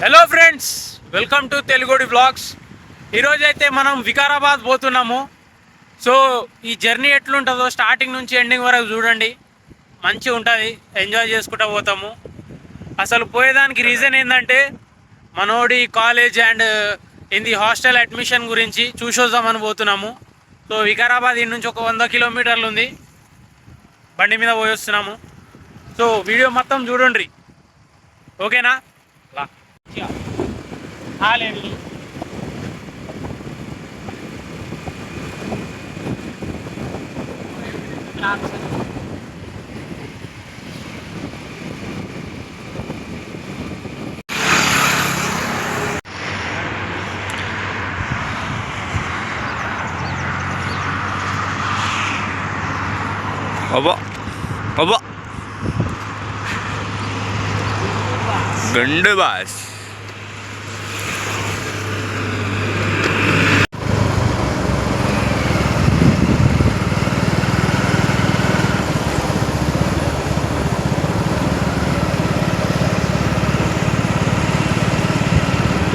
Hello friends welcome to Telugudi blogs ఈరోజైతే మనం వికారాబాద్ పోతున్నాము. సో ఈ జర్నీ ఎట్లుంటుందో స్టార్టింగ్ నుంచి ఎండింగ్ వరకు చూడండి. మంచి ఉంటుంది. ఎంజాయ్ చేసుకుంటూ పోతాము. అసలు పోయేదానికి రీజన్ ఏంటంటే మనోడి కాలేజ్ అండ్ ఇది హాస్టల్ అడ్మిషన్ గురించి చూసొద్దామని పోతున్నాము. సో వికారాబాద్ ఇంటి నుంచి ఒక వంద కిలోమీటర్లు ఉంది. బండి మీద పోయి వస్తున్నాము సో వీడియో మొత్తం చూడండి. ఓకేనా Aleluia. Graças a Deus. 어버 어버 근데 바스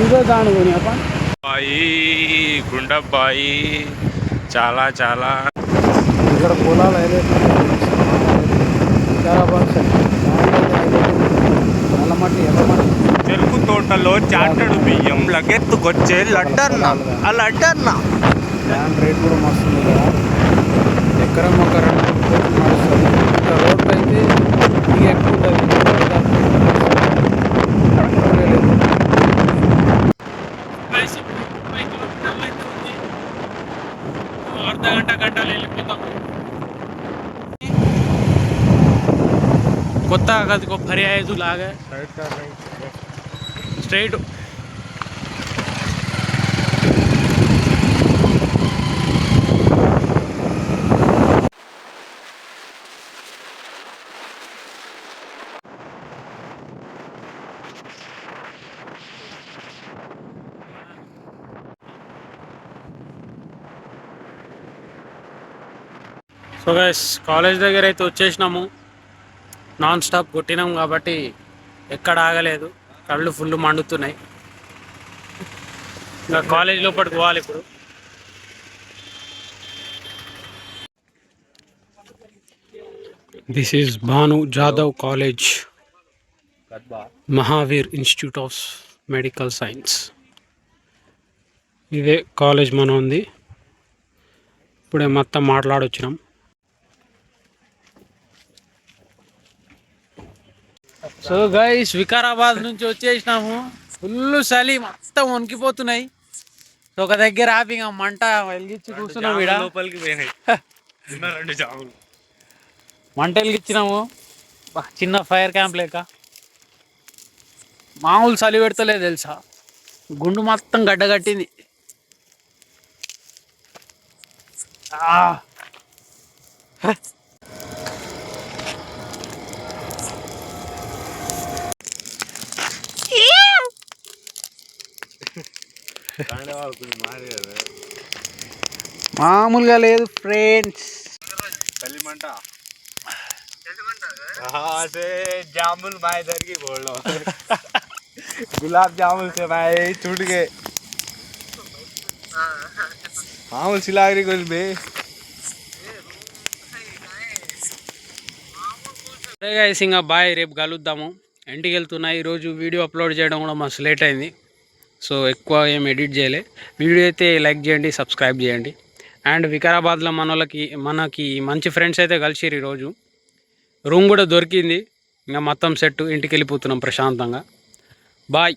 ఇదో దాని కొని అప్ప. బాయి గుండబ్బాయి చాలా చాలా. ఇక్కడ పొలాలు హైలైట్ ఎర్రమట్టి చెరుకు తోటలో చాటడు బియ్యం లగెత్తుకొచ్చే లడ్డన్న ఆ లడ్డన్న ల్యాండ్ రేట్ కూడా మస్తు ఉంది కదా. ఎకరం ఒక రెండు మూడు కోట్లు నడుస్తుంది ఇంకా రోడ్లు అయితే ఇది ఎక్కువ ఉంటుంది అర్ధ గంట గంటలు వెళ్ళిపోతాం. కొత్త అది ఒక పర్యాయదు లాగా స్ట్రైట్ సో గైస్ కాలేజ్ దగ్గర అయితే వచ్చేసినాము. నాన్ స్టాప్ కొట్టినాం కాబట్టి ఎక్కడ ఆగలేదు. కళ్ళు ఫుల్ మండుతున్నాయి. ఇంకా కాలేజ్ లోపలికి పోవాలి ఇప్పుడు. This is Bhanu Jadhav college Mahavir institute of medical science ఇదే కాలేజ్ మనం ఉంది ఇప్పుడే మొత్తం మాట్లాడొచ్చినాం. సో గైస్ వికారాబాద్ నుంచి వచ్చేసినాము. ఫుల్ చలి మొత్తం వణికిపోతున్నాయి. సో ఒక దగ్గర ఆపి ఇంకా మంట వెలిగించి కూర్చున్నాం ఈడ. లోపలికి పోయినాయి. రెండు జాములు. మంట వెలిగించినాము. చిన్న ఫైర్ క్యాంప్ లేక. మామూలు చలి పెడతలేదు తెలుసా? గుండు మొత్తం గడ్డగట్టింది ఆ. మామూలుగా లేదు ఫ్రెండ్స్ కలిమంట से जामुन मैं इधर की बोल रहा हूँ गुलाब जामुन से मैं टूट गए मामूल सिला रही कुछ भी సరే గైస్ ఇంకా బాయ్ రేపు కలుద్దాము ఇంటికి వెళ్తున్నా ఈరోజు వీడియో అప్లోడ్ చేయడం కూడా మస్తు లేట్ అయింది సో ఎక్కువ ఏం ఎడిట్ చేయలే. వీడియో అయితే లైక్ చేయండి సబ్స్క్రైబ్ చేయండి. అండ్ వికారాబాద్లో మన వాళ్ళకి మనకి మంచి ఫ్రెండ్స్ అయితే కలిసిరు ఈరోజు. రూమ్ కూడా దొరికింది. ఇంకా మొత్తం సెట్ ఇంటికి వెళ్ళిపోతున్నాం ప్రశాంతంగా. బాయ్.